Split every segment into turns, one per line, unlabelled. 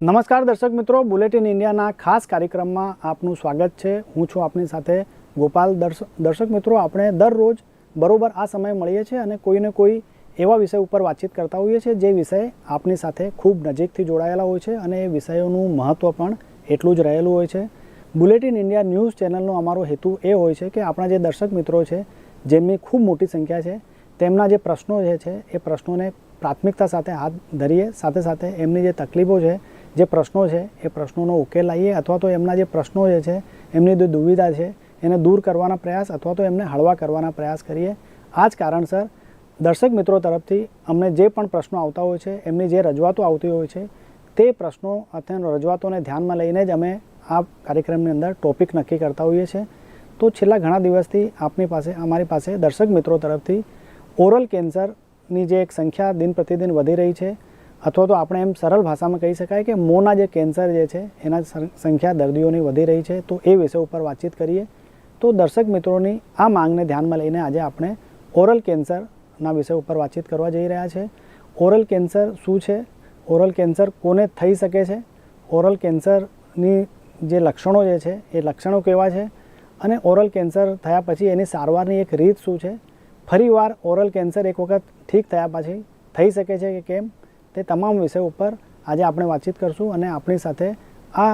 નમસ્કાર દર્શક મિત્રો, બુલેટિન ઇન્ડિયાના ખાસ કાર્યક્રમમાં આપનું સ્વાગત છે. હું છું આપની સાથે ગોપાલ દર્શ, દર્શક મિત્રો, આપણે દરરોજ બરોબર આ સમયે મળીએ છીએ અને કોઈને કોઈ એવા વિષય ઉપર વાતચીત કરતા હોઈએ છીએ જે વિષય આપની સાથે ખૂબ નજીકથી જોડાયેલા હોય છે અને એ વિષયોનું મહત્ત્વ પણ એટલું જ રહેલું હોય છે. બુલેટિન ઇન્ડિયા ન્યૂઝ ચેનલનો અમારો હેતુ એ હોય છે કે આપણા જે દર્શક મિત્રો છે, જેમની ખૂબ મોટી સંખ્યા છે, તેમના જે પ્રશ્નો જે છે, એ પ્રશ્નોને પ્રાથમિકતા સાથે હાથ ધરીએ. સાથે સાથે એમની જે તકલીફો છે જે પ્રશ્નો છે, એ પ્રશ્નોનો ઉકેલ લાવીએ અથવા તો એમના જે પ્રશ્નો જે છે, એમની જે દુવિધા છે, એને દૂર કરવાના પ્રયાસ અથવા તો એમને હળવા કરવાના પ્રયાસ કરીએ. આ જ કારણસર દર્શક મિત્રો તરફથી અમને જે પણ પ્રશ્નો આવતા હોય છે, એમની જે રજૂઆતો આવતી હોય છે, તે પ્રશ્નો અથવા રજૂઆતોને ધ્યાનમાં લઈને જ અમે આ કાર્યક્રમની અંદર ટોપિક નક્કી કરતા હોઈએ છીએ. તો છેલ્લા ઘણા દિવસથી આપની પાસે, અમારી પાસે દર્શક મિત્રો તરફથી ઓરલ કેન્સરની જે એક સંખ્યા દિન પ્રતિદિન વધી રહી છે. અથવા તો આપણે એમ સરળ ભાષામાં કહી શકાય કે મોંના જે કેન્સર જે છે, એના સંખ્યા દર્દીઓની વધી રહી છે, તો એ વિષય ઉપર વાતચીત કરીએ. તો દર્શક મિત્રોની આ માંગને ધ્યાનમાં લઈને આજે આપણે ઓરલ કેન્સરના વિષય ઉપર વાતચીત કરવા જઈ રહ્યા છે. ઓરલ કેન્સર શું છે? ઓરલ કેન્સર કોને થઈ શકે છે? ઓરલ કેન્સરની જે લક્ષણો જે છે, એ લક્ષણો કેવા છે? અને ઓરલ કેન્સર થયા પછી એની સારવારની એક રીત શું છે? ફરીવાર ઓરલ કેન્સર એક વખત ઠીક થયા પછી થઈ શકે છે કે કેમ? તે તમામ વિષય ઉપર આજે આપણે વાતચીત કરશું અને આપણી સાથે આ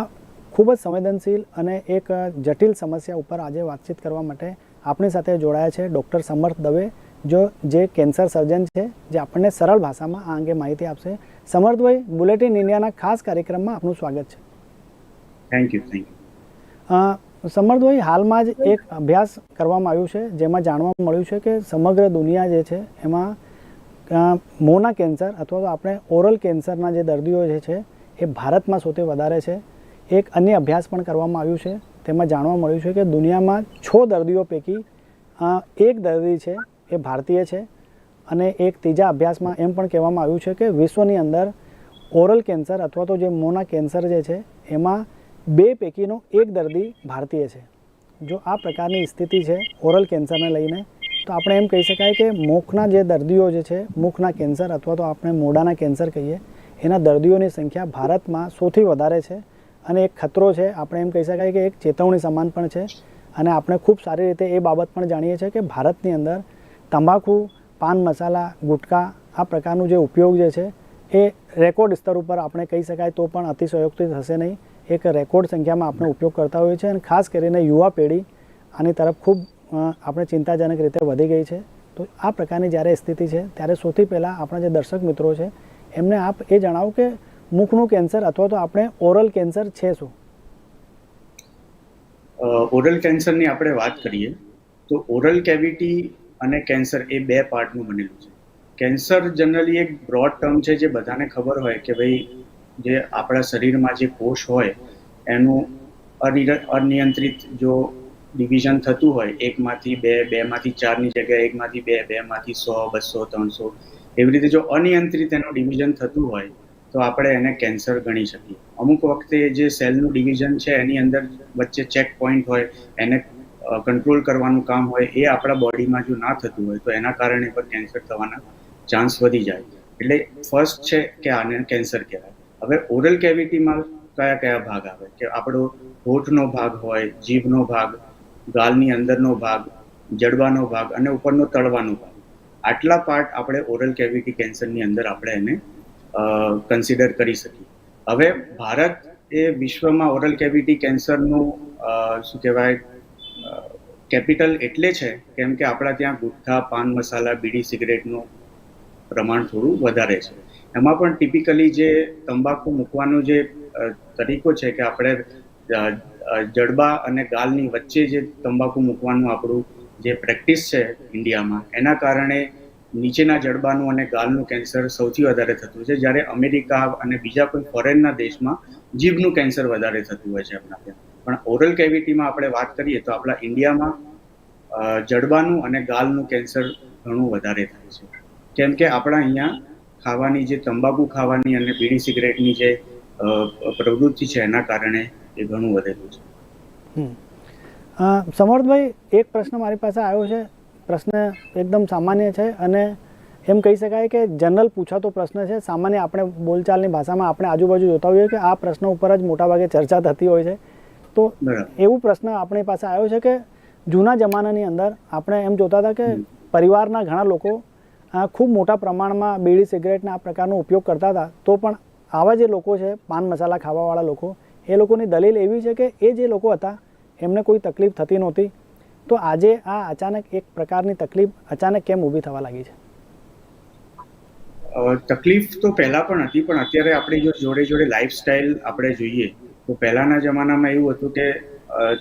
ખૂબ જ સંવેદનશીલ અને એક જટિલ સમસ્યા ઉપર આજે વાતચીત કરવા માટે આપણી સાથે જોડાયા છે ડૉક્ટર સમર્થ દવે જો જે કેન્સર સર્જન છે જે આપણને સરળ ભાષામાં આ અંગે માહિતી આપશે. સમર્થભાઈ બુલેટિન ઇન્ડિયાના ખાસ કાર્યક્રમમાં આપનું સ્વાગત છે.
થેન્ક યુ થેન્ક યુ
સમર્થભાઈ હાલમાં જ એક અભ્યાસ કરવામાં આવ્યું છે જેમાં જાણવા મળ્યું છે કે સમગ્ર દુનિયા જે છે એમાં મોંના કેન્સર અથવા તો આપણે ઓરલ કેન્સરના જે દર્દીઓ જે છે, એ ભારતમાં સૌથી વધારે છે. એક અન્ય અભ્યાસ પણ કરવામાં આવ્યું છે. તેમાં જાણવા મળ્યું છે કે દુનિયામાં છ દર્દીઓ પૈકી એક દર્દી છે, એ ભારતીય છે. અને એક ત્રીજા અભ્યાસમાં એમ પણ કહેવામાં આવ્યું છે કે વિશ્વની અંદર ઓરલ કેન્સર અથવા તો જે મોંના કેન્સર જે છે, એમાં બે પૈકીનો એક દર્દી ભારતીય છે. જો આ પ્રકારની સ્થિતિ છે ઓરલ કેન્સરને લઈને તો આપણે એમ કહી શકાય કે મુખના જે દર્દીઓ જે છે, મુખના કેન્સર અથવા તો આપણે મોઢાના કેન્સર કહીએ, એના દર્દીઓની સંખ્યા ભારતમાં સૌથી વધારે છે અને એક ખતરો છે, આપણે એમ કહી શકાય કે એક ચેતવણી સમાન પણ છે અને આપણે ખૂબ સારી રીતે એ બાબત પણ જાણીએ છીએ કે ભારતની અંદર તંબાકુ, પાન મસાલા, ગુટકા આ પ્રકારનું જે ઉપયોગ જે છે, એ રેકોર્ડ સ્તર ઉપર આપણે કહી શકાય તો પણ અતિશયોક્તિ થશે નહીં. એક રેકોર્ડ સંખ્યામાં આપણે ઉપયોગ કરતા હોઈએ છીએ અને ખાસ કરીને યુવા પેઢી આની તરફ ખૂબ આપણે ચિંતાજનક રીતે વધી ગઈ છે. તો આ પ્રકારની જ્યારે સ્થિતિ છે, ત્યારે સૌથી પહેલાં આપણા જે દર્શક મિત્રો છે, એમને આપ એ જણાવો કે મુખનું કેન્સર અથવા તો આપણે ઓરલ કેન્સર છે શું?
ઓરલ કેન્સરની આપણે વાત કરીએ, તો ઓરલ કેવિટી અને કેન્સર એ બે પાર્ટનું બનેલું છે. કેન્સર જનરલી એક બ્રોડ ટર્મ છે જે બધાને ખબર હોય કે ભાઈ જે આપણા શરીરમાં જે કોષ હોય, એનું અનિયંત્રિત જો ડિવિઝન થતું હોય, એકમાંથી બે, બેમાંથી ચારની જગ્યાએ, એકમાંથી બે, બેમાંથી સો, બસો, ત્રણસો, એવી રીતે જો અનિયંત્રિત એનું ડિવિઝન થતું હોય, તો આપણે એને કેન્સર ગણી શકીએ. અમુક વખતે જે સેલનું ડિવિઝન છે, એની અંદર વચ્ચે ચેક પોઈન્ટ હોય, એને કંટ્રોલ કરવાનું કામ હોય, એ આપણા બોડીમાં જો ના થતું હોય, તો એના કારણે પણ કેન્સર થવાના ચાન્સ વધી જાય. એટલે ફર્સ્ટ છે કે આને કેન્સર કહેવાય. હવે ઓરલ કેવિટીમાં કયા કયા ભાગ આવે? કે આપણો હોઠનો ભાગ હોય, જીભનો ભાગ ગાલની અંદરનો ભાગ, જડબાનો ભાગ અને ઉપરનો તળવાનો ભાગ. આટલા પાર્ટ આપણે ઓરલ કેવિટી કેન્સરની અંદર આપણે એને કન્સિડર કરી શકીએ. હવે ભારત એ વિશ્વમાં ઓરલ કેવિટી કેન્સરનું શું કહેવાય કેપિટલ એટલે છે કેમ કે આપણા ત્યાં ગુટખા, પાન મસાલા, બીડી સિગરેટનું પ્રમાણ થોડું વધારે છે. એમાં પણ ટિપિકલી જે તંબાકુ મૂકવાનો જે તરીકો છે કે આપણે જડબા અને ગાલની વચ્ચે જે તંબાકુ મૂકવાનું આપણું જે પ્રેક્ટિસ છે ઇન્ડિયામાં, એના કારણે નીચેના જડબાનું અને ગાલનું કેન્સર સૌથી વધારે થતું છે. જ્યારે અમેરિકા અને બીજા કોઈ ફોરેનના દેશમાં જીભનું કેન્સર વધારે થતું હોય છે આપણા ત્યાં. પણ ઓરલ કેવિટીમાં આપણે વાત કરીએ તો આપણા ઇન્ડિયામાં જડબાનું અને ગાલનું કેન્સર ઘણું વધારે થાય છે. કેમ કે આપણા અહીંયા ખાવાની જે તંબાકુ ખાવાની અને બીડી સિગરેટની જે પ્રવૃત્તિ છે એના કારણે એ ઘણું વધેલું છે.
સમર્થભાઈ એક પ્રશ્ન મારી પાસે આવ્યો છે. પ્રશ્ન એકદમ સામાન્ય છે અને એમ કહી શકાય કે જનરલ પૂછાતો પ્રશ્ન છે. સામાન્ય આપણે બોલચાલની ભાષામાં આપણે આજુબાજુ જોતા હોઈએ કે આ પ્રશ્ન ઉપર જ મોટાભાગે ચર્ચા થતી હોય છે. તો એવું પ્રશ્ન આપણી પાસે આવ્યો છે કે જૂના જમાનાની અંદર આપણે એમ જોતા હતા કે પરિવારના ઘણા લોકો ખૂબ મોટા પ્રમાણમાં બીડી સિગરેટના આ પ્રકારનો ઉપયોગ કરતા હતા. તો પણ આવા જે લોકો છે પાન મસાલા ખાવાવાળા લોકો એ લોકોની દલીલ એવી છે કે એ જે લોકો હતા, એમને કોઈ તકલીફ થતી નહોતી. તો આજે આ અચાનક એક પ્રકારની તકલીફ અચાનક કેમ ઊભી થવા લાગી છે?
તકલીફ તો પહેલાં પણ હતી, પણ અત્યારે આપણે જો જોડે જોડે લાઈફસ્ટાઈલ આપણે જોઈએ, તો પહેલાંના જમાનામાં એવું હતું કે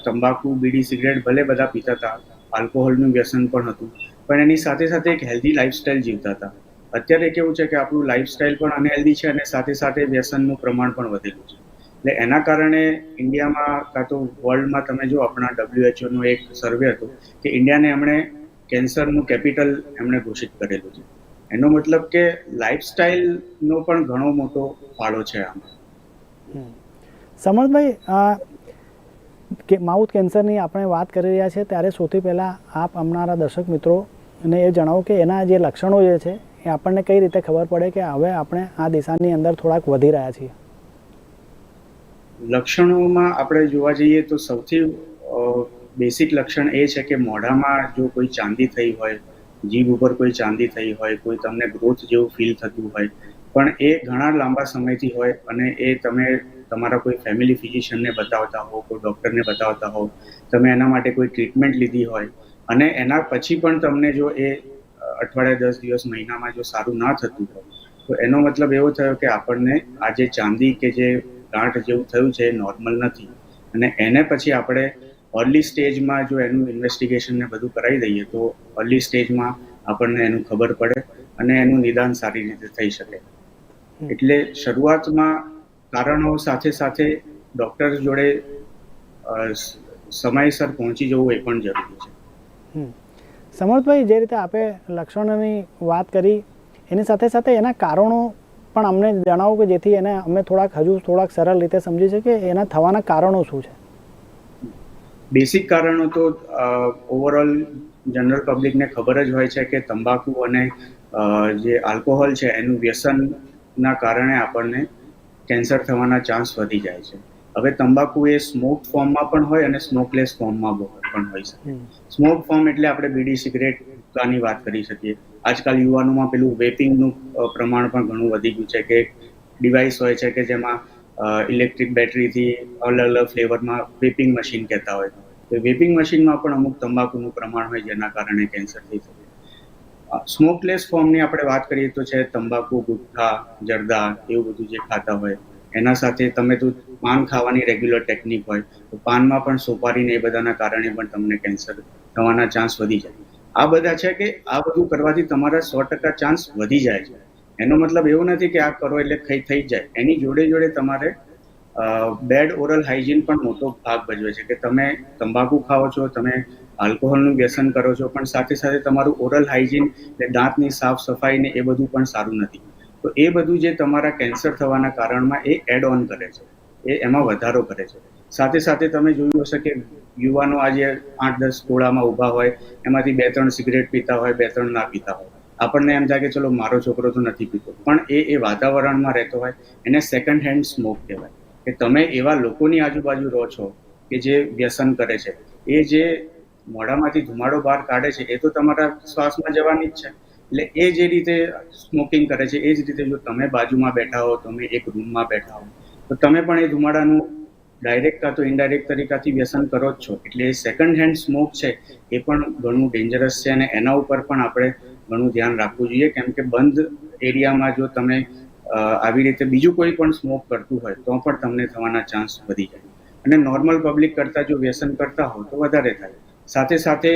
તંબાકુ, બીડી, સિગરેટ ભલે બધા પીતા હતા, આલ્કોહોલનું વ્યસન પણ હતું, પણ એની સાથે સાથે એક હેલ્ધી લાઈફસ્ટાઈલ જીવતા હતા. અત્યારે કેવું છે કે આપણું લાઈફસ્ટાઈલ પણ અનહેલ્ધી છે અને સાથે સાથે વ્યસનનું પ્રમાણ પણ વધેલું છે. એટલે એના કારણે ઇન્ડિયામાં કાં તો વર્લ્ડમાં તમે જો આપણા ડબ્લ્યુએચઓનો એક સર્વે હતો કે ઇન્ડિયાને એમણે કેન્સરનું કેપિટલ એમણે ઘોષિત કરેલું છે. એનો મતલબ કે લાઇફસ્ટાઇલનો પણ ઘણો મોટો ફાળો છે આમાં.
સમર્થભાઈ કે માઉથ કેન્સરની આપણે વાત કરી રહ્યા છીએ, ત્યારે સૌથી પહેલાં આપ અમારા દર્શક મિત્રોને એ જણાવો કે એના જે લક્ષણો જે છે, એ આપણને કઈ રીતે ખબર પડે કે હવે આપણે આ દિશાની અંદર થોડાક વધી રહ્યા છીએ?
લક્ષણોમાં આપણે જોવા જઈએ તો સૌથી બેસિક લક્ષણ એ છે કે મોઢામાં જો કોઈ ચાંદી થઈ હોય, જીભ ઉપર કોઈ ચાંદી થઈ હોય, કોઈ તમને ગ્રોથ જેવું ફીલ થતું હોય, પણ એ ઘણા લાંબા સમયથી હોય અને એ તમે તમારા કોઈ ફેમિલી ફિઝિશિયનને બતાવતા હો, કોઈ ડૉક્ટરને બતાવતા હો, તમે એના માટે કોઈ ટ્રીટમેન્ટ લીધી હોય અને એના પછી પણ તમને જો એ અઠવાડિયા, દસ દિવસ, મહિનામાં જો સારું ના થતું હોય, તો એનો મતલબ એવો થયો કે આપણને આ જે ચાંદી કે જે ગાંઠ જેવું થયું છે એ નોર્મલ નથી. અને એને પછી આપણે અર્લી સ્ટેજમાં જો એનું ઇન્વેસ્ટિગેશન ને બધું કરાવી દઈએ તો અર્લી સ્ટેજમાં આપણને એનું ખબર પડે અને એનું નિદાન સારી રીતે થઈ શકે. એટલે શરૂઆતમાં કારણો સાથે સાથે ડૉક્ટર જોડે સમયસર પહોંચી જવું એ પણ જરૂરી છે.
સમર્થભાઈ જે રીતે આપે લક્ષણોની વાત કરી એની સાથે સાથે એના કારણો પણ અમને જણાવો કે જેથી એને અમે થોડાક હજુ થોડાક સરળ રીતે સમજી શકીએ એના થવાના કારણો શું છે?
બેસિક કારણો તો ઓવરઓલ જનરલ પબ્લિકને ખબર જ હોય છે કે તંબાકુ અને જે આલ્કોહોલ છે એનું વ્યસનના કારણે આપણને કેન્સર થવાના ચાન્સ વધી જાય છે. હવે તંબાકુ એ સ્મોક ફોર્મમાં પણ હોય અને સ્મોકલેસ ફોર્મમાં પણ હોય છે. સ્મોક ફોર્મ એટલે આપણે બીડી સિગરેટ ની વાત કરી શકીએ. આજકાલ યુવાનોમાં પેલું વેપિંગનું પ્રમાણ પણ ઘણું વધી ગયું છે કે ડિવાઇસ હોય છે કે જેમાં ઇલેક્ટ્રિક બેટરીથી અલગ અલગ ફ્લેવરમાં વેપિંગ મશીન કહેતા હોય. તો વેપિંગ મશીનમાં પણ અમુક તંબાકુનું પ્રમાણ હોય જેના કારણે કેન્સર થઈ શકે. સ્મોકલેસ ફોર્મની આપણે વાત કરીએ તો છે તંબાકુ, ગુટખા, જરદા એવું બધું જે ખાતા હોય. એના સાથે તમે તો પાન ખાવાની રેગ્યુલર ટેકનિક હોય. તો પાનમાં પણ સોપારીને એ બધાના કારણે પણ તમને કેન્સર થવાના ચાન્સ વધી જાય. આ બધા છે કે આ બધું કરવાથી તમારા સો ટકા ચાન્સ વધી જાય છે. એનો મતલબ એવો નથી કે આ કરો એટલે થઈ થઈ જાય. એની જોડે જોડે તમારે બેડ ઓરલ હાઇજીન પણ મોટો ભાગ ભજવે છે કે તમે તંબાકુ ખાઓ છો, તમે આલ્કોહોલનું વ્યસન કરો છો, પણ સાથે સાથે તમારું ઓરલ હાઇજીન એટલે દાંતની સાફ સફાઈ ને એ બધું પણ સારું નથી. તો એ બધું જે તમારા કેન્સર થવાના કારણમાં એ એડ ઓન કરે છે. એ એમાં વધારો કરે છે. સાથે સાથે તમે જોયું હશે કે યુવાનો આજે આઠ દસ ટોળામાં ઊભા હોય, એમાંથી બે ત્રણ સિગરેટ પીતા હોય, બે ત્રણ ના પીતા હોય. આપણને એમ થાય કે ચલો, મારો છોકરો તો નથી પીતો. પણ એ એ વાતાવરણમાં રહેતો હોય, એને સેકન્ડ હેન્ડ સ્મોક કહેવાય. કે તમે એવા લોકોની આજુબાજુ રહો છો કે જે વ્યસન કરે છે. એ જે મોઢામાંથી ધુમાડો બહાર કાઢે છે, એ તો તમારા શ્વાસમાં જવાની જ છે. એટલે એ જે રીતે સ્મોકિંગ કરે છે, એ જ રીતે જો તમે બાજુમાં બેઠા હો, તમે એક રૂમમાં બેઠા હો, તો તમે પણ એ ધુમાડાનું ડાયરેક્ટ કાં તો ઇનડાયરેક્ટ તરીકાથી વ્યસન કરો જ છો. એટલે સેકન્ડ હેન્ડ સ્મોક છે, એ પણ ઘણું ડેન્જરસ છે અને એના ઉપર પણ આપણે ઘણું ધ્યાન રાખવું જોઈએ. કેમ કે બંધ એરિયામાં જો તમે આવી રીતે બીજું કોઈ પણ સ્મોક કરતું હોય, તો પણ તમને થવાના ચાન્સ વધી જાય. અને નોર્મલ પબ્લિક કરતાં જો વ્યસન કરતા હો, તો વધારે થાય. સાથે સાથે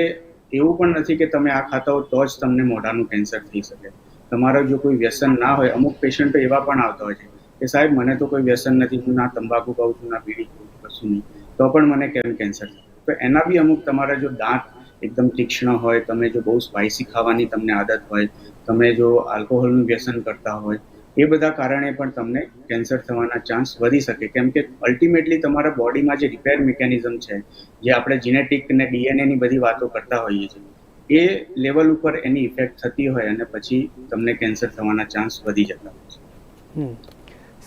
એવું પણ નથી કે તમે આ ખાતા હો તો જ તમને મોઢાનું કેન્સર થઈ શકે. તમારો જો કોઈ વ્યસન ના હોય, અમુક પેશન્ટો એવા પણ આવતા હોય છે કે સાહેબ, મને તો કોઈ વ્યસન નથી, હું ના તંબાકુ ખાઉં છું, ના બીડી ખાઉં છું, કશું નહીં. તો પણ મને કેમ કેન્સર તો એના બી અમુક તમારા જો દાંત એકદમ તીક્ષ્ણ હોય, તમે જો બહુ સ્પાઇસી ખાવાની તમને આદત હોય, તમે જો આલ્કોહોલનું વ્યસન કરતા હોય, એ બધા કારણે પણ તમને કેન્સર થવાના ચાન્સ વધી શકે. કેમ કે અલ્ટિમેટલી તમારા બોડીમાં જે રિપેર મિકેનિઝમ છે, જે આપણે જીનેટિક અને ડીએનએની બધી વાતો કરતા હોઈએ છીએ, એ લેવલ ઉપર એની ઇફેક્ટ થતી હોય અને પછી તમને કેન્સર થવાના ચાન્સ વધી જતા હોય છે.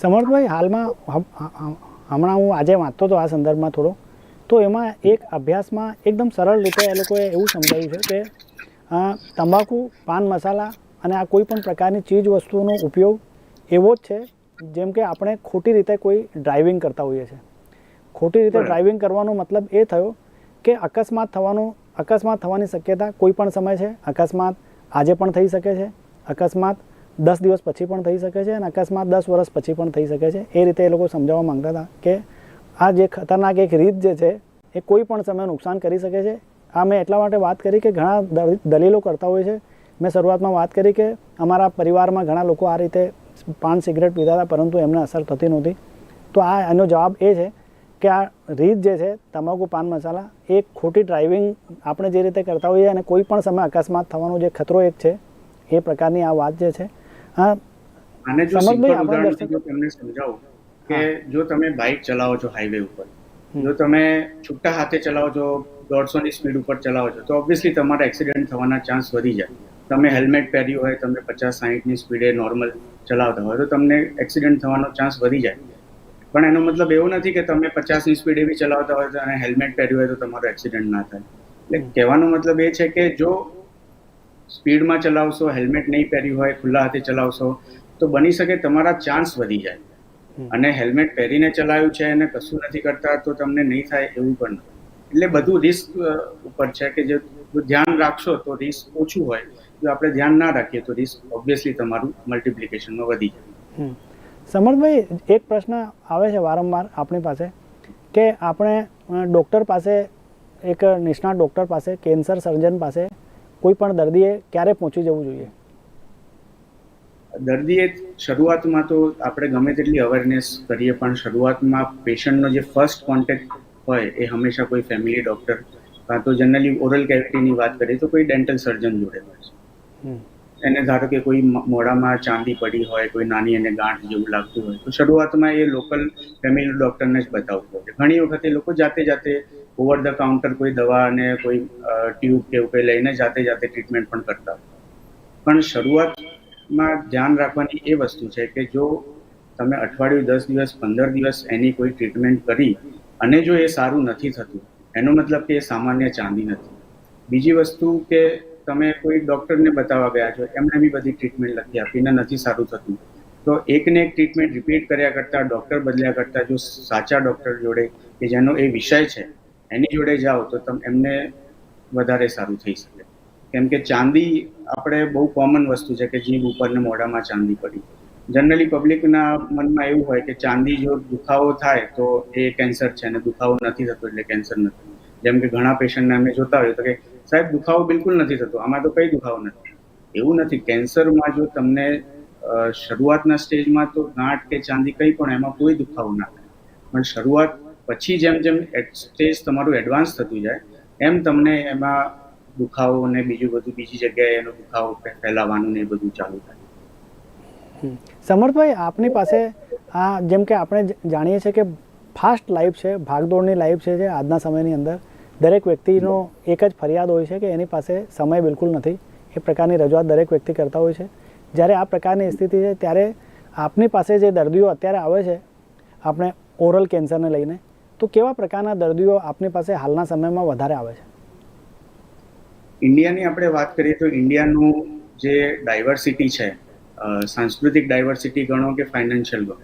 સમર્થભાઈ હાલમાં હમ- હમ- હમણાં હું આજે વાંચતો હતો આ સંદર્ભમાં થોડો. તો એમાં એક અભ્યાસમાં એકદમ સરળ રીતે એ લોકોએ એવું સમજાવ્યું છે કે તંબાકુ પાન મસાલા અને આ કોઈ પણ પ્રકારની ચીજ વસ્તુનો ઉપયોગ એવો જ છે જેમ કે આપણે ખોટી રીતે કોઈ ડ્રાઇવિંગ કરતા હોઈએ છીએ ખોટી રીતે ડ્રાઇવિંગ કરવાનો મતલબ એ થયો કે અકસ્માત થવાનો અકસ્માત થવાની શક્યતા કોઈ પણ સમય છે. અકસ્માત આજે પણ થઈ શકે છે. અકસ્માત દસ દિવસ પછી પણ થઈ શકે છે અને અકસ્માત દસ વર્ષ પછી પણ થઈ શકે છે. એ રીતે એ લોકો સમજાવવા માગતા હતા કે આ જે ખતરનાક એક રીત જે છે, એ કોઈ પણ સમયે નુકસાન કરી શકે છે. આ મેં એટલા માટે વાત કરી કે ઘણા દલીલો કરતા હોય છે. મેં શરૂઆતમાં વાત કરી કે અમારા પરિવારમાં ઘણા લોકો આ રીતે પાન સિગરેટ પીતા હતા, પરંતુ એમને અસર થતી નહોતી. તો આ એનો જવાબ એ છે કે આ રીત જે છે, તમાકુ, પાન મસાલા, એ ખોટી ડ્રાઇવિંગ આપણે જે રીતે કરતા હોઈએ અને કોઈ પણ સમય અકસ્માત થવાનો જે ખતરો એક છે, એ પ્રકારની આ વાત જે છે હા.
આને જો સિમ્પલ
ઉદાહરણ
જો તમને સમજાવું કે જો તમે બાઇક ચલાવો છો હાઈવે ઉપર જો તમે છૂટા હાથે ચલાવો છો દોઢસો ની સ્પીડ ઉપર ચલાવો છો તો ઓબ્વિયસલી તમારા એક્સિડન્ટ થવાના ચાન્સ વધી જાય. તમે હેલ્મેટ પહેર્યું હોય તમે પચાસ સાહીઠની સ્પીડે નોર્મલ ચલાવતા હોય તો તમને એક્સિડન્ટ થવાનો ચાન્સ વધી જાય. પણ એનો મતલબ એવો નથી કે તમે પચાસની સ્પીડે બી ચલાવતા હોય તો અને હેલ્મેટ પહેર્યું હોય તો તમારો એક્સિડન્ટ ના થાય. એટલે કહેવાનો મતલબ એ છે કે જો સ્પીડમાં ચલાવશો હેલ્મેટ નહીં પહેર્યું હોય ખુલ્લા હાથે ચલાવશો તો બની શકે તમારા ચાન્સ વધી જાય. અને હેલ્મેટ પહેરીને ચલાવ્યું છે અને કશું નથી કરતા તો તમને નહીં થાય એવું પણ એટલે બધું રિસ્ક ઉપર છે કે જે ધ્યાન રાખશો તો રિસ્ક ઓછું હોય. જો આપણે ધ્યાન ના રાખીએ તો રિસ્ક ઓબ્વિયસલી તમારું મલ્ટિપ્લિકેશનમાં વધી જાય.
સમર્થભાઈ એક પ્રશ્ન આવે છે વારંવાર આપણી પાસે કે આપણે ડૉક્ટર પાસે એક નિષ્ણાત ડૉક્ટર પાસે કેન્સર સર્જન પાસે કોઈ પણ દર્દીએ ક્યારે પહોંચી જવું જોઈએ?
દર્દીએ શરૂઆતમાં તો આપણે ગમે તેટલી અવેરનેસ કરીએ પણ શરૂઆતમાં પેશન્ટનો જે ફર્સ્ટ કોન્ટેક્ટ હોય એ હંમેશા કોઈ ફેમિલી ડૉક્ટર કાં તો જનરલી ઓરલ કેવિટીની વાત કરીએ તો કોઈ ડેન્ટલ સર્જન જોડે હોય છે. એને ધારો કે કોઈ મોઢામાં ચાંદી પડી હોય કોઈ નાની એને ગાંઠ જેવું લાગતું હોય તો શરૂઆતમાં એ લોકલ ફેમિલી ડોક્ટરને જ બતાવવું પડે. ઘણી વખતે લોકો જાતે જાતે ઓવર ધ કાઉન્ટર કોઈ દવા અને કોઈ ટ્યુબ કે એવું કંઈ લઈને જાતે જાતે ટ્રીટમેન્ટ પણ કરતા. પણ શરૂઆતમાં ધ્યાન રાખવાની એ વસ્તુ છે કે જો તમે અઠવાડિયું, દસ દિવસ, પંદર દિવસ એની કોઈ ટ્રીટમેન્ટ કરી અને જો એ સારું નથી થતું, એનો મતલબ કે એ સામાન્ય ચાંદી નથી. બીજી વસ્તુ કે તમે કોઈ ડૉક્ટરને બતાવવા ગયા છો, એમણે બી બધી ટ્રીટમેન્ટ લખી આપીને નથી સારું થતું, તો એકને એક ટ્રીટમેન્ટ રિપીટ કર્યા કરતાં ડૉક્ટર બદલ્યા કરતાં જો સાચા ડૉક્ટર જોડે કે જેનો એ વિષય છે એની જોડે જાઓ તો તમે, એમને વધારે સારું થઈ શકે. કેમ કે ચાંદી આપણે બહુ કોમન વસ્તુ છે કે જીભ ઉપર ને મોઢામાં ચાંદી પડી. જનરલી પબ્લિકના મનમાં એવું હોય કે ચાંદી જો દુખાવો થાય તો એ કેન્સર છે અને દુખાવો નથી થતો એટલે કેન્સર નથી. જેમ કે ઘણા પેશન્ટને અમે જોતા હોઈએ તો કે સાહેબ દુખાવો બિલકુલ નથી થતો, આમાં તો કઈ દુખાવો નથી. એવું નથી. કેન્સરમાં જો તમને શરૂઆતના સ્ટેજમાં તો ગાંઠ કે ચાંદી કંઈ પણ, એમાં કોઈ દુખાવો ના થાય. પણ શરૂઆત પછી જેમ જેમ સ્ટેજ તમારું એડવાન્સ થતું જાય, એમ તમને એમાં દુખાવો અને બીજું બધું, બીજી જગ્યાએ એનો દુખાવો ફેલાવાનું ને એ બધું ચાલુ થાય.
સમર્થભાઈ, આપની પાસે આ, જેમ કે આપણે જાણીએ છીએ કે ફાસ્ટ લાઈફ છે, ભાગદોડની લાઈફ છે જે આજના સમયની અંદર, દરેક વ્યક્તિનો એક જ ફરિયાદ હોય છે કે એની પાસે સમય બિલકુલ નથી. એ પ્રકારની રજૂઆત દરેક વ્યક્તિ કરતા હોય છે. જ્યારે આ પ્રકારની સ્થિતિ છે, ત્યારે આપની પાસે જે દર્દીઓ અત્યારે આવે છે, આપણે ઓરલ કેન્સરને લઈને તો કેવા પ્રકારના દર્દીઓ આપની પાસે હાલના સમયમાં વધારે આવે છે?
ઇન્ડિયાની આપણે વાત કરીએ તો ઇન્ડિયાનું જે ડાયવર્સિટી છે સાંસ્કૃતિક ડાયવર્સિટી ગણો કે ફાઇનાન્શિયલ ગણો,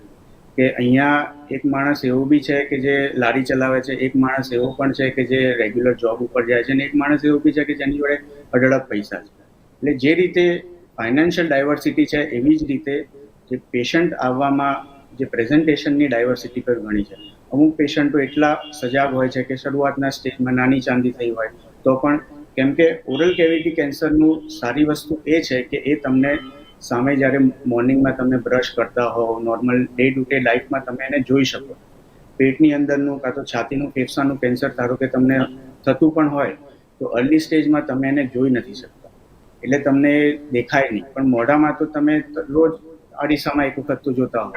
કે અહીંયા એક માણસ એવો બી છે કે જે લારી ચલાવે છે, એક માણસ એવો પણ છે કે જે રેગ્યુલર જોબ ઉપર જાય છે અને એક માણસ એવો બી છે કે જેની જોડે અઢળક પૈસા છે. એટલે જે રીતે ફાઇનાન્શિયલ ડાયવર્સિટી છે એવી જ રીતે જે પેશન્ટ આવવામાં જે પ્રેઝન્ટેશનની ડાયવર્સિટી પર ઘણી છે અમુક પેશન્ટો એટલા સજાગ હોય છે કે શરૂઆતના સ્ટેજમાં નાની ચાંદી થઈ હોય. તો પણ કેમ કે ઓરલ કેવિટી કેન્સરનું સારી વસ્તુ એ છે કે એ તમને સામે જ્યારે મોર્નિંગમાં તમે બ્રશ કરતા હો નોર્મલ ડે ટુ ડે લાઈફમાં તમે એને જોઈ શકો. પેટની અંદરનું કાં તો છાતીનું, ફેફસાનું કેન્સર ધારો કે તમને થતું પણ હોય, તો અર્લી સ્ટેજમાં તમે એને જોઈ નથી શકતા. એટલે તમને દેખાય નહીં. પણ મોઢામાં તો તમે રોજ અરીસામાં એક વખત તો જોતા હો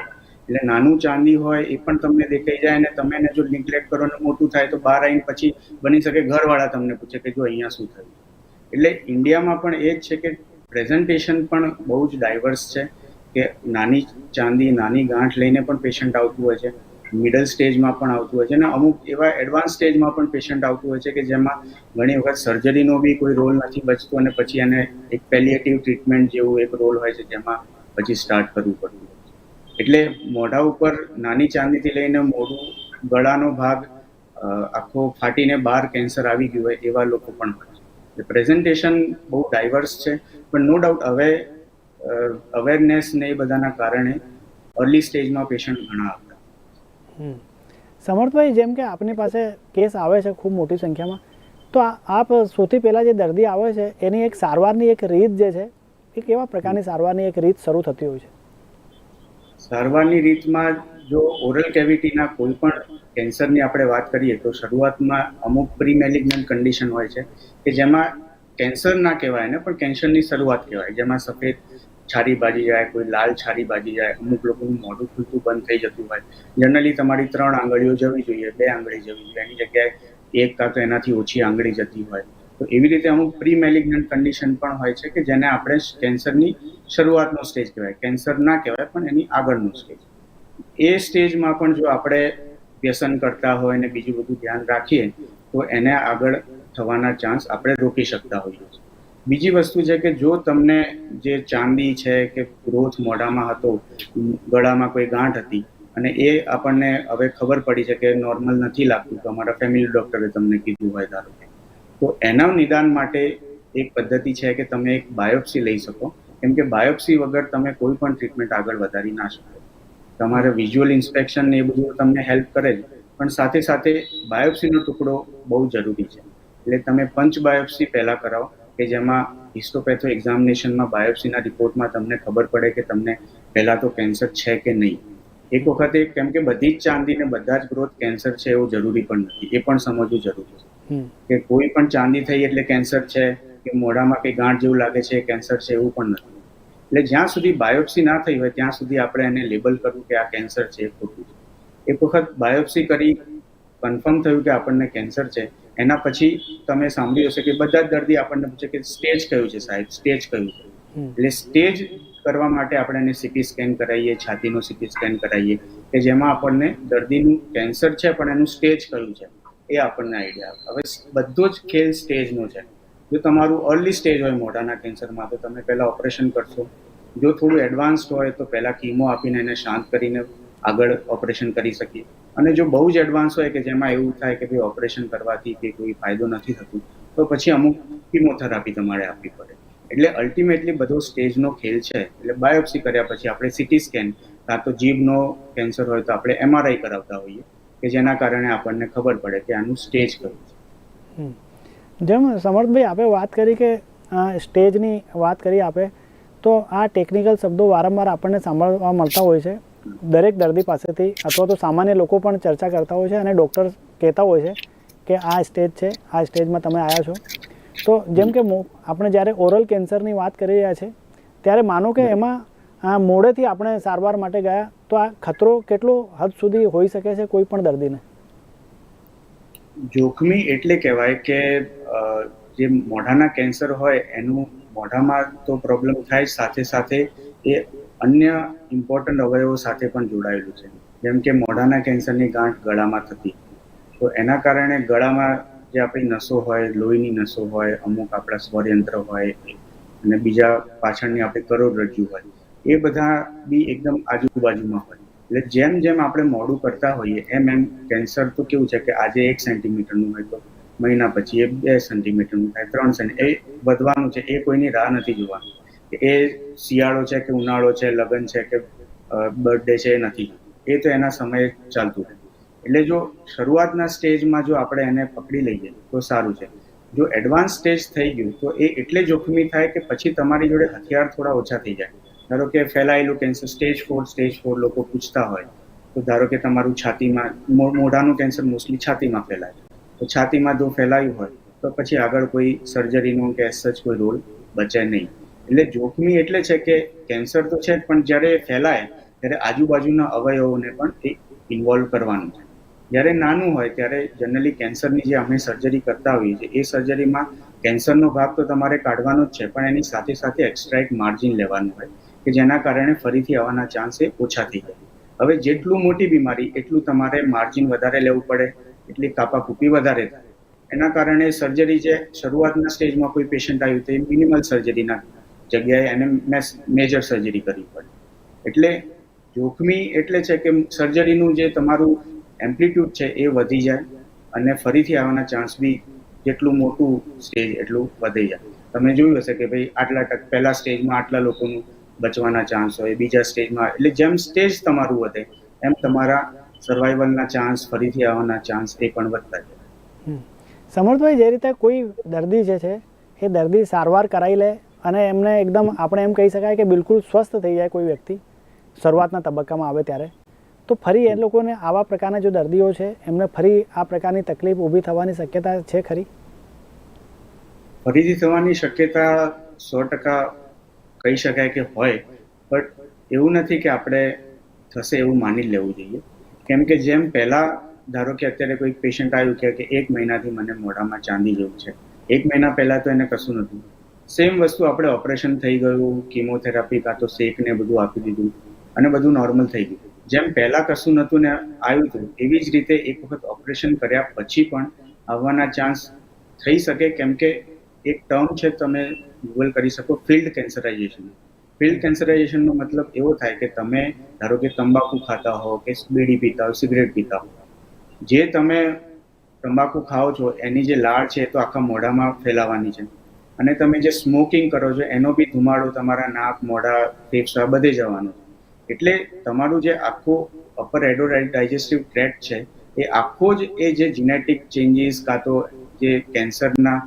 એટલે નાનું ચાંદી હોય એ પણ તમને દેખાઈ જાય અને તમે એને જો નિગ્લેક્ટ કરો ને મોટું થાય તો બહાર આવીને પછી બની શકે ઘરવાળા તમને પૂછે કે જો અહીંયા શું થયું. એટલે ઇન્ડિયામાં પણ એ જ છે કે પ્રેઝન્ટેશન પણ બહુ જ ડાયવર્સ છે કે નાની ચાંદી, નાની ગાંઠ લઈને પણ પેશન્ટ આવતું હોય છે. મિડલ સ્ટેજમાં પણ આવતું હોય છે અને અમુક એવા એડવાન્સ સ્ટેજમાં પણ પેશન્ટ આવતું હોય છે કે જેમાં ઘણી વખત સર્જરીનો બી કોઈ રોલ નથી બચતો અને પછી એને એક પેલિએટિવ ટ્રીટમેન્ટ જેવું એક રોલ હોય છે જેમાં પછી સ્ટાર્ટ કરવું પડતું એટલે મોઢા ઉપર નાની ચાંદીથી લઈને મોઢું, ગળાનો ભાગ આખો ફાટીને બહાર કેન્સર આવી ગયું હોય એવા લોકો પણ હોય પ્રેઝન્ટેશન બહુ ડાયવર્સ છે, પણ નો ડાઉટ હવે અવેરનેસ ને એ બધાના કારણે અર્લી સ્ટેજમાં પેશન્ટ ઘણા આવતા.
સમર્થભાઈ, જેમ કે આપની પાસે કેસ આવે છે ખૂબ મોટી સંખ્યામાં, તો આપ સૌથી પહેલાં જે દર્દી આવે છે, એની એક સારવારની એક રીત જે છે એ કેવા પ્રકારની સારવારની એક રીત શરૂ થતી હોય છે.
સારવારની રીતમાં જો ઓરલ કેવિટીના કોઈ પણ કેન્સરની આપણે વાત કરીએ, તો શરૂઆતમાં અમુક પ્રી મેલિગ્નન્ટ કન્ડિશન હોય છે કે જેમાં કેન્સર ના કહેવાય ને, પણ કેન્સરની શરૂઆત કહેવાય. જેમાં સફેદ છારી બાજી જાય, કોઈ લાલ છારી બાજી જાય, અમુક લોકોનું મોઢું ખુલતું બંધ થઈ જતું હોય. જનરલી તમારી ત્રણ આંગળીઓ જવી જોઈએ, બે આંગળી જવી જોઈએ. એની જગ્યાએ એક કાં તો એનાથી ઓછી આંગળી જતી હોય. તો એવી રીતે અમુક પ્રી મેલિગ્નન્ટ કન્ડિશન પણ હોય છે કે જેને આપણે કેન્સરની શરૂઆતનો સ્ટેજ કહેવાય. કેન્સર ના કહેવાય, પણ એની આગળનો સ્ટેજ એ સ્ટેજમાં પણ જો આપણે વ્યસન કરતા હોય અને બીજું બધું ધ્યાન રાખીએ, તો એને આગળ થવાના ચાન્સ આપણે રોકી શકતા હોઈએ બીજી વસ્તુ છે કે જો તમને જે ચાંદી છે કે ગ્રોથ મોઢામાં હતો, ગળામાં કોઈ ગાંઠ હતી, અને એ આપણને હવે ખબર પડી છે કે નોર્મલ નથી લાગતું, તો અમારા ફેમિલી ડોક્ટરે તમને કીધું હોય ધારો કે. તો એના નિદાન માટે એક પદ્ધતિ છે કે તમે એક બાયોપ્સી લઈ શકો. કેમ કે બાયોપ્સી વગર તમે કોઈ પણ ટ્રીટમેન્ટ આગળ વધારી ના શકો. તમારે વિઝ્યુઅલ ઇન્સ્પેક્શન ને એ બધું તમને હેલ્પ કરે પણ સાથે સાથે બાયોપ્સીનો ટુકડો બહુ જરૂરી છે. એટલે તમે પંચ બાયોપ્સી પહેલાં કરાવો, કે જેમાં હિસ્ટોપેથો એક્ઝામિનેશનમાં બાયોપ્સીના રિપોર્ટમાં તમને ખબર પડે કે તમને પહેલાં તો કેન્સર છે કે નહીં. એક વખતે કેમ કે બધી જ ચાંદીને બધા જ ગ્રોથ કેન્સર છે એવું જરૂરી પણ નથી, એ પણ સમજવું જરૂરી છે. કે કોઈ પણ ચાંદી થઈ એટલે કેન્સર છે કે મોઢામાં કંઈ ગાંઠ જેવું લાગે છે કેન્સર છે એવું પણ નથી. એટલે જ્યાં સુધી બાયોપ્સી ના થઈ હોય ત્યાં સુધી આપણે એને લેબલ કરવું કે આ કેન્સર છે એ ખોટું છે. એક વખત બાયોપ્સી કરી કન્ફર્મ થયું કે આપણને કેન્સર છે એના પછી તમે સાંભળ્યું હશે કે બધા જ દર્દી આપણને પૂછે કે સ્ટેજ કયું છે સાહેબ? સ્ટેજ કયું છે? એટલે સ્ટેજ કરવા માટે આપણે એને સીટી સ્કેન કરાવીએ છાતીનો સીટી સ્કેન કરાવીએ કે જેમાં આપણને દર્દીનું કેન્સર છે પણ એનું સ્ટેજ કયું છે? એ આપણને આઈડિયા આવે હવે બધો જ ખેલ સ્ટેજનો છે. જો તમારું અર્લી સ્ટેજ હોય મોઢાના કેન્સરમાં તો તમે પહેલાં ઓપરેશન કરશો. જો થોડું એડવાન્સ્ડ હોય, તો પહેલાં કીમો આપીને એને શાંત કરીને આગળ ઓપરેશન કરી શકીએ. અને જો બહુ જ એડવાન્સ હોય કે જેમાં એવું થાય કે ભાઈ ઓપરેશન કરવાથી કે કોઈ ફાયદો નથી થતો, તો પછી અમુક કીમોથેરાપી તમારે આપવી પડે. એટલે અલ્ટિમેટલી બધો સ્ટેજનો ખેલ છે. એટલે બાયોપ્સી કર્યા પછી આપણે સીટી સ્કેન કાં તો જીભનો કેન્સર હોય તો આપણે એમઆરઆઈ કરાવતા હોઈએ. કે જેના કારણે આપણને ખબર પડે કે આનું સ્ટેજ કયું છે.
જેમ સમર્થભાઈ આપે વાત કરી કે સ્ટેજની વાત કરી આપે તો આ ટેકનિકલ શબ્દો વારંવાર આપણને સાંભળવા મળતા હોય છે. દરેક દર્દી પાસેથી અથવા તો સામાન્ય લોકો પણ ચર્ચા કરતા હોય છે અને ડૉક્ટર કહેતા હોય છે કે આ સ્ટેજ છે આ સ્ટેજમાં તમે આવ્યા છો. તો જેમ કે આપણે જ્યારે ઓરલ કેન્સરની વાત કરી રહ્યા છે ત્યારે માનો કે એમાં આ મોડેથી આપણે સારવાર માટે ગયા, તો આ ખતરો કેટલો હદ સુધી હોઈ શકે છે કોઈ પણ દર્દીને?
જોખમી એટલે કહેવાય કે જે મોઢાના કેન્સર હોય, એનું મોઢામાં તો પ્રોબ્લેમ થાય, સાથે સાથે એ અન્ય ઇમ્પોર્ટન્ટ અવયવો સાથે પણ જોડાયેલું છે. જેમ કે મોઢાના કેન્સરની ગાંઠ ગળામાં થતી. તો એના કારણે ગળામાં જે આપણી નસો હોય, લોહીની નસો હોય, અમુક આપણા સ્વરયંત્ર હોય, અને બીજા પાછળની આપણી કરોડરજ્જુ હોય. એ બધા બી એકદમ આજુબાજુમાં હોય. એટલે જેમ જેમ આપણે મોડું કરતા હોઈએ, એમ એમ કેન્સર તો કેવું છે કે આજે એક સેન્ટીમીટરનું હોય તો મહિના પછી એ બે સેન્ટીમીટરનું થાય, ત્રણ સેન્ટ, એ વધવાનું છે, એ કોઈની રાહ નથી જોવાની. એ શિયાળો છે કે ઉનાળો છે, લગ્ન છે કે બર્થડે છે, એ નથી. એ તો એના સમયે ચાલતું રહે. એટલે જો શરૂઆતના સ્ટેજમાં જો આપણે એને પકડી લઈએ, તો સારું છે. જો એડવાન્સ સ્ટેજ થઈ ગયું, તો એ એટલે જોખમી થાય કે પછી તમારી જોડે હથિયાર થોડા ઓછા થઈ જાય. ધારો કે ફેલાયેલું cancer stage four stage four લોકો પૂછતા હોય, તો ધારો કે તમારું છાતીમાં મોઢાનું કેન્સર મોસ્ટલી છાતીમાં ફેલાય. તો છાતીમાં જો ફેલાયું હોય, તો પછી આગળ કોઈ સર્જરીનો કે સચ કોઈ રોલ બચે નહીં. એટલે જોખમી એટલે છે કે કેન્સર તો છે પણ જ્યારે ફેલાય, ત્યારે આજુબાજુના અવયવોને પણ એ ઇન્વોલ્વ કરવાનું છે. જ્યારે નાનું હોય, ત્યારે જનરલી કેન્સરની જે અમે સર્જરી કરતા હોઈએ છીએ, એ સર્જરીમાં કેન્સરનો ભાગ તો તમારે કાઢવાનો જ છે, પણ એની સાથે સાથે એક્સ્ટ્રા એક માર્જિન લેવાનું હોય. કે જેના કારણે ફરીથી આવવાના ચાન્સ એ ઓછા થઈ જાય હવે જેટલું મોટી બીમારી, એટલું તમારે માર્જિન વધારે લેવું પડે, એટલી કાપાકૂપી વધારે થાય. એના કારણે સર્જરી જે શરૂઆતના સ્ટેજમાં કોઈ પેશન્ટ આવ્યું તો એ મિનિમલ સર્જરીના જગ્યાએ એને મેજર સર્જરી કરવી પડે. એટલે જોખમી એટલે છે કે સર્જરીનું જે તમારું એમ્પ્લિટ્યૂડ છે એ વધી જાય અને ફરીથી આવવાના ચાન્સ બી જેટલું મોટું સ્ટેજ એટલું વધી જાય. તમે જોયું હશે કે ભાઈ આટલા ટક, પહેલા સ્ટેજમાં આટલા લોકોનું બચવાના ચાન્સ હોય બીજા સ્ટેજમાં એટલે જેમ સ્ટેજ તમારું વધે એમ તમારા સર્વાઈવલના ચાન્સ ફરીથી આવવાના ચાન્સ એ પણ વધતા જાય.
સમર્થભાઈ જે રીતે કોઈ દર્દી જે છે એ દર્દી સારવાર કરાવી લે અને એમને એકદમ આપણે એમ કહી શકાય કે બિલકુલ સ્વસ્થ થઈ જાય કોઈ વ્યક્તિ શરૂઆતના તબક્કામાં આવે ત્યારે તો ફરી એ લોકોને આવા પ્રકારના જો દર્દીઓ છે એમને ફરી આ પ્રકારની તકલીફ ઊભી થવાની શક્યતા છે ખરી?
ફરીથી થવાની શક્યતા સો ટકા કહી શકાય કે હોય, બટ એવું નથી કે આપણે થશે એવું માની લેવું જોઈએ. કેમ કે જેમ પહેલાં, ધારો કે અત્યારે કોઈ પેશન્ટ આવ્યું કે એક મહિનાથી મને મોઢામાં ચાંદી જેવું છે. એક મહિના પહેલાં તો એને કશું નહોતું. સેમ વસ્તુ આપણે ઓપરેશન થઈ ગયું કીમોથેરાપી કાં તો શેકને બધું આપી દીધું અને બધું નોર્મલ થઈ ગયું. જેમ પહેલાં કશું નહોતું ને આવ્યું હતું, એવી જ રીતે એક વખત ઓપરેશન કર્યા પછી પણ આવવાના ચાન્સ થઈ શકે. કેમ કે એક ટર્મ છે, તમે ગૂગલ કરી શકો, ફિલ્ડ કેન્સરાઇઝેશન. ફિલ્ડ કેન્સરાઇઝેશનનો મતલબ એવો થાય કે તમે, ધારો કે તંબાકુ ખાતા હો કે બીડી પીતા હો, સિગરેટ પીતા હો, જે તમે તંબાકુ ખાઓ છો, એની જે લાળ છે એ તો આખા મોઢામાં ફેલાવાની છે. અને તમે જે સ્મોકિંગ કરો છો, એનો બી ધુમાડો તમારા નાક, મોઢા, ફેફસા બધે જવાનો એટલે તમારું જે આખું અપર એડો ડાયજેસ્ટિવ ટ્રેક છે, એ આખો જ એ જે જીનેટિક ચેન્જીસ કાં તો જે કેન્સરના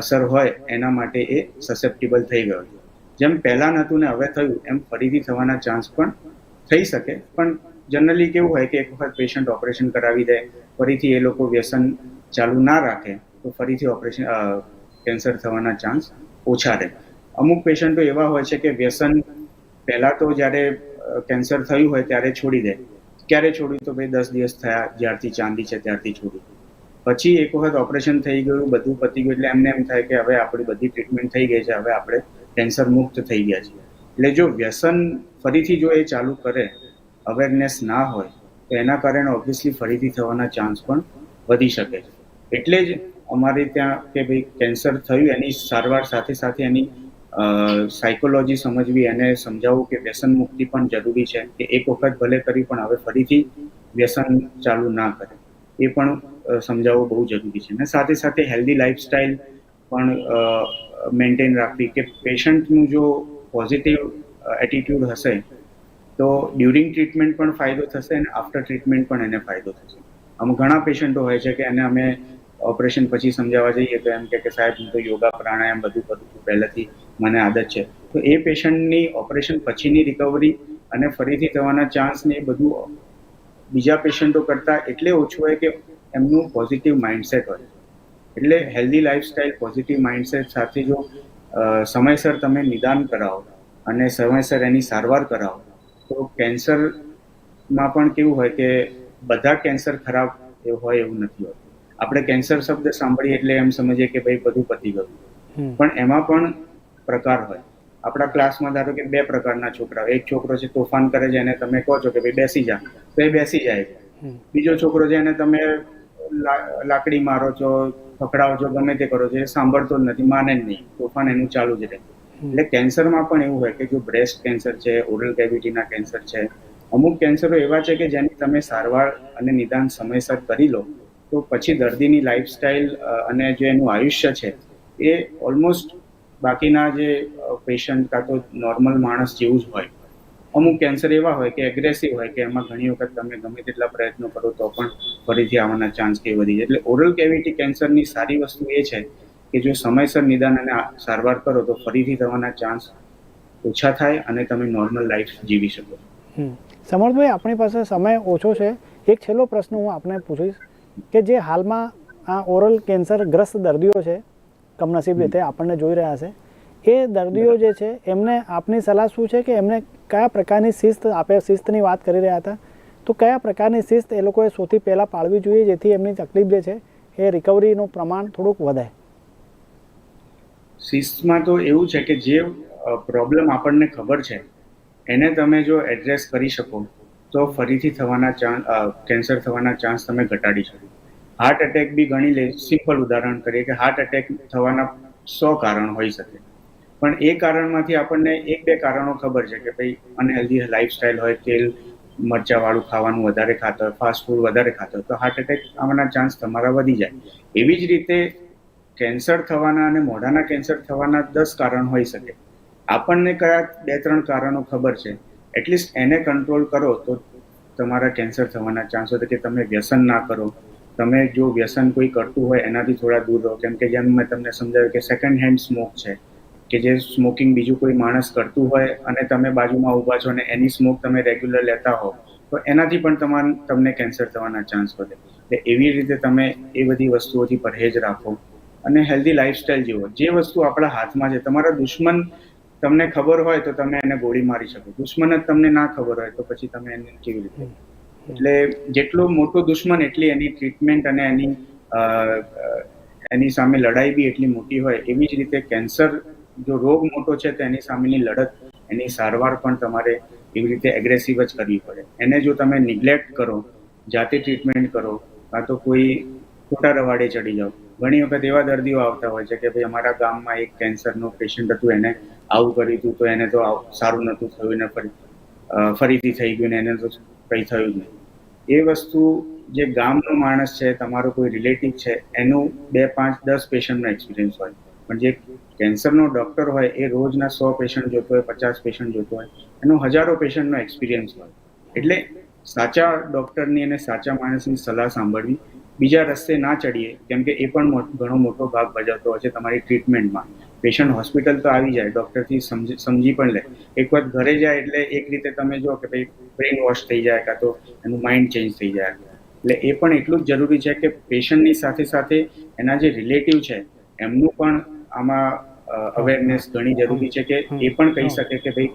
અસર હોય એના માટે એ સસેપ્ટિબલ થઈ ગયો છે. જેમ પહેલાં નહોતું ને હવે થયું, એમ ફરીથી થવાના ચાન્સ પણ થઈ શકે. પણ જનરલી કેવું હોય કે એક વખત પેશન્ટ ઓપરેશન કરાવી દે, ફરીથી એ લોકો વ્યસન ચાલુ ના રાખે, તો ફરીથી ઓપરેશન કેન્સર થવાના ચાન્સ ઓછા રહે. અમુક પેશન્ટો એવા હોય છે કે વ્યસન પહેલાં તો જ્યારે કેન્સર થયું હોય ત્યારે છોડી દે. ક્યારે છોડ્યું તો ભાઈ દસ દિવસ થયા, જ્યારથી ચાંદી છે ત્યારથી છોડ્યું. પછી એક વખત ઓપરેશન થઈ ગયું, બધું પતી ગયું, એટલે એમને એમ થાય કે હવે આપણી બધી ટ્રીટમેન્ટ થઈ ગઈ છે, હવે આપણે કેન્સર મુક્ત થઈ ગયા છીએ. એટલે જો વ્યસન ફરીથી જો એ ચાલુ કરે અવેરનેસ ના હોય, તો એના કારણે ઓબ્વિયસલી ફરીથી થવાના ચાન્સ પણ વધી શકે છે. એટલે જ અમારે ત્યાં કે ભાઈ કેન્સર થયું, એની સારવાર સાથે સાથે એની સાયકોલોજી સમજવી, એને સમજાવવું કે વ્યસન મુક્તિ પણ જરૂરી છે, કે એક વખત ભલે કરી પણ હવે ફરીથી વ્યસન ચાલુ ના કરે. એ પણ સમજાવવો બહુ જરૂરી છે. અને સાથે સાથે હેલ્ધી લાઈફસ્ટાઈલ પણ મેન્ટેન રાખવી કે પેશન્ટનું જો પોઝિટિવ એટીટ્યુડ હશે, તો ડ્યુરિંગ ટ્રીટમેન્ટ પણ ફાયદો થશે અને આફ્ટર ટ્રીટમેન્ટ પણ એને ફાયદો થશે. આમ ઘણા પેશન્ટો હોય છે કે એને અમે ઓપરેશન પછી સમજાવવા જઈએ તો એમ કે કે સાહેબ હું તો યોગા, પ્રાણાયામ બધું કરું છું, પહેલેથી મને આદત છે. તો એ પેશન્ટની ઓપરેશન પછીની રિકવરી અને ફરીથી થવાના ચાન્સને એ બધું બીજા પેશન્ટો કરતાં એટલે ઓછું હોય કે એમનું પોઝિટિવ માઇન્ડસેટ હોય. એટલે હેલ્ધી લાઈફસ્ટાઈલ પોઝિટિવ માઇન્ડસેટ સાથે જો સમયસર તમે નિદાન કરાવો અને સમયસર એની સારવાર કરાવો તો કેન્સરમાં પણ કેવું હોય કે બધા કેન્સર ખરાબ હોય એવું નથી હોતું. આપણે કેન્સર શબ્દ સાંભળીએ એટલે એમ સમજીએ કે ભાઈ બધું પતી ગયું. પણ એમાં પણ પ્રકાર હોય. આપણા ક્લાસમાં ધારો કે બે પ્રકારના છોકરા એક છોકરો છે તોફાન કરે છે એને તમે કહો છો કે ભાઈ બેસી જા તો એ બેસી જાય છે. બીજો છોકરો છે એને તમે લાકડી મારો છો પકડાવો છો ગમે તે કરો છો એ સાંભળતો જ નથી માને જ નહીં. તોફાન એનું ચાલુ જ રહે. એટલે કેન્સરમાં પણ એવું હોય કે જો બ્રેસ્ટ કેન્સર છે ઓરલ કેવિટીના કેન્સર છે અમુક કેન્સરો એવા છે કે જેની તમે સારવાર અને નિદાન સમયસર કરી લો તો પછી દર્દીની લાઈફસ્ટાઈલ અને જે એનું આયુષ્ય છે એ ઓલમોસ્ટ બાકીના જે પેશન્ટ કાં તો નોર્મલ માણસ જેવું જ હોય. અમુક કેન્સર એવા હોય કે એગ્રેસિવ હોય કે એમાં ઘણી વખત તમે ગમે તેટલા પ્રયત્નો કરો તો પણ ફરીથી આવવાના ચાન્સ કે વધી જાય. એટલે ઓરલ કેવિટી કેન્સરની સારી વસ્તુ એ છે કે જો સમયસર નિદાન અને સારવાર કરો તો ફરીથી થવાના ચાન્સ ઓછા થાય અને તમે નોર્મલ લાઈફ જીવી શકો.
સમર્થભાઈ, આપણી પાસે સમય ઓછો છે. એક છેલ્લો પ્રશ્ન હું આપને પૂછીશ કે જે હાલમાં આ ઓરલ કેન્સર ગ્રસ્ત દર્દીઓ છે કમનસીબ રીતે આપણને જોઈ રહ્યા છે. એ દર્દીઓ જે છે એમને આપની સલાહ શું છે કે એમને કયા પ્રકારની શિસ્ત આપે શિસ્તની વાત કરી રહ્યા હતા? તો કયા પ્રકારની શિસ્ત એ લોકોએ સૌથી પહેલાં પાળવી જોઈએ જેથી એમની તકલીફ જે છે એ રિકવરીનું પ્રમાણ થોડુંક વધે?
શિસ્તમાં તો એવું છે કે જે પ્રોબ્લેમ આપણને ખબર છે એને તમે જો એડ્રેસ કરી શકો તો ફરીથી થવાના ચાન્સ કેન્સર થવાના ચાન્સ તમે ઘટાડી શકો. હાર્ટ એટેક બી ગણી લે. સિમ્પલ ઉદાહરણ કરીએ કે હાર્ટ એટેક થવાના સો કારણ હોઈ શકે. પણ એ કારણમાંથી આપણને એક બે કારણો ખબર છે કે ભાઈ અનહેલ્ધી લાઈફસ્ટાઈલ હોય, તેલ, મરચાવાળું ખાવાનું વધારે ખાતો હોય ફાસ્ટ ફૂડ વધારે ખાતો હોય, તો હાર્ટ એટેક આવવાના ચાન્સ તમારા વધી જાય. એવી જ રીતે કેન્સર થવાના અને મોઢાના કેન્સર થવાના દસ કારણ હોઈ શકે. આપણને કયા બે ત્રણ કારણો ખબર છે? એટલીસ્ટ એને કંટ્રોલ કરો તો તમારા કેન્સર થવાના ચાન્સ હોય કે તમે વ્યસન ના કરો. તમે જો વ્યસન કોઈ કરતું હોય, એનાથી થોડા દૂર રહો. કેમ કે જેમ મેં તમને સમજાવ્યું કે સેકન્ડ હેન્ડ સ્મોક છે, કે જે સ્મોકિંગ બીજું કોઈ માણસ કરતું હોય અને તમે બાજુમાં ઊભા છો અને એની સ્મોક તમે રેગ્યુલર લેતા હો, તો એનાથી પણ તમાર તમને કેન્સર થવાના ચાન્સ વધે. એટલે એવી રીતે તમે એ બધી વસ્તુઓથી પરહેજ રાખો. અને હેલ્ધી લાઈફસ્ટાઈલ જીવો. જે વસ્તુ આપણા હાથમાં છે, તમારા દુશ્મન તમને ખબર હોય તો તમે એને ગોળી મારી શકો. દુશ્મન જ તમને ના ખબર હોય તો પછી તમે એને કેવી રીતે? એટલે જેટલો મોટો દુશ્મન એટલી એની ટ્રીટમેન્ટ અને એની એની સામે લડાઈ બી એટલી મોટી હોય, એવી જ રીતે કેન્સર જો રોગ મોટો છે તો એની સામેની લડત, એની સારવાર પણ તમારે એવી રીતે એગ્રેસિવ જ કરવી પડે. એને જો તમે નિગ્લેક્ટ કરો, જાતે ટ્રીટમેન્ટ કરો, કાં તો કોઈ ખોટા રવાડે ચડી જાઓ. ઘણી વખત એવા દર્દીઓ આવતા હોય છે કે ભાઈ અમારા ગામમાં એક કેન્સરનો પેશન્ટ હતું, એને આવું કર્યું હતું, તો એને તો સારું નહોતું થયું ને ફરી ફરીથી થઈ ગયું ને એને તો કંઈ થયું નહીં. એ વસ્તુ જે ગામનો માણસ છે, તમારો કોઈ રિલેટિવ છે, એનું બે પાંચ દસ પેશન્ટનો એક્સપિરિયન્સ હોય. પણ જે કેન્સરનો ડૉક્ટર હોય, એ રોજના સો પેશન્ટ જોતો હોય, પચાસ પેશન્ટ જોતો હોય, એનો હજારો પેશન્ટનો એક્સપિરિયન્સ હોય. એટલે સાચા ડૉક્ટરની અને સાચા માણસની સલાહ સાંભળવી. બીજા રસ્તે ના ચડીએ, કેમ કે એ પણ ઘણો મોટો ભાગ ભજવતો હોય છે તમારી ટ્રીટમેન્ટમાં પેશન્ટ હોસ્પિટલ તો આવી જાય, ડૉક્ટરથી સમજી સમજી પણ લે. એક વખત ઘરે જાય એટલે એક રીતે તમે જો કે ભાઈ બ્રેઇન વોશ થઈ જાય કાં તો એનું માઇન્ડ ચેન્જ થઈ જાય. એટલે એ પણ એટલું જ જરૂરી છે કે પેશન્ટની સાથે સાથે એના જે રિલેટિવ છે, એમનું પણ આમાં અવેરનેસ ઘણી જરૂરી છે કે એ પણ કહી શકે કે ભાઈ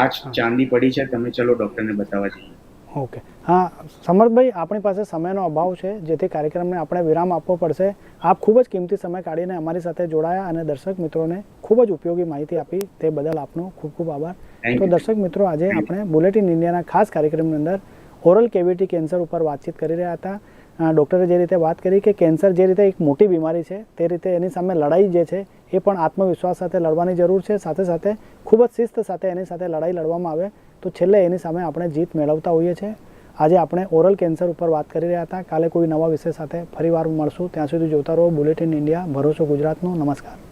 આ ચાંદી પડી છે, તમે ચલો ડૉક્ટરને બતાવવા જઈએ.
ઓકે હા સમર્થભાઈ આપણી પાસે સમયનો અભાવ છે. જેથી કાર્યક્રમને આપણે વિરામ આપવો પડશે. આપ ખૂબ જ કિંમતી સમય કાઢીને અમારી સાથે જોડાયા અને દર્શક મિત્રોને ખૂબ જ ઉપયોગી માહિતી આપી. તે બદલ આપનો ખૂબ ખૂબ આભાર. તો દર્શક મિત્રો આજે આપણે બુલેટિન ઇન્ડિયાના ખાસ કાર્યક્રમની અંદર ઓરલ કેવિટી કેન્સર ઉપર વાતચીત કરી રહ્યા હતા. ડૉક્ટરે જે રીતે વાત કરી કે કેન્સર જે રીતે એક મોટી બીમારી છે, તે રીતે એની સામે લડાઈ જે છે, એ પણ આત્મવિશ્વાસ સાથે લડવાની જરૂર છે. સાથે સાથે ખૂબ જ શિસ્ત સાથે એની સાથે લડાઈ લડવામાં આવે, તો છેલ્લે એની સામે આપણે જીત મેળવતા હોઈએ છીએ. આજે આપણે ઓરલ કેન્સર ઉપર વાત કરી રહ્યા હતા. કાલે કોઈ નવા વિષય સાથે ફરીવાર મળશું. ત્યાં સુધી જોતા રહો. બુલેટિન ઇન્ડિયા ભરોસો ગુજરાતનો. નમસ્કાર.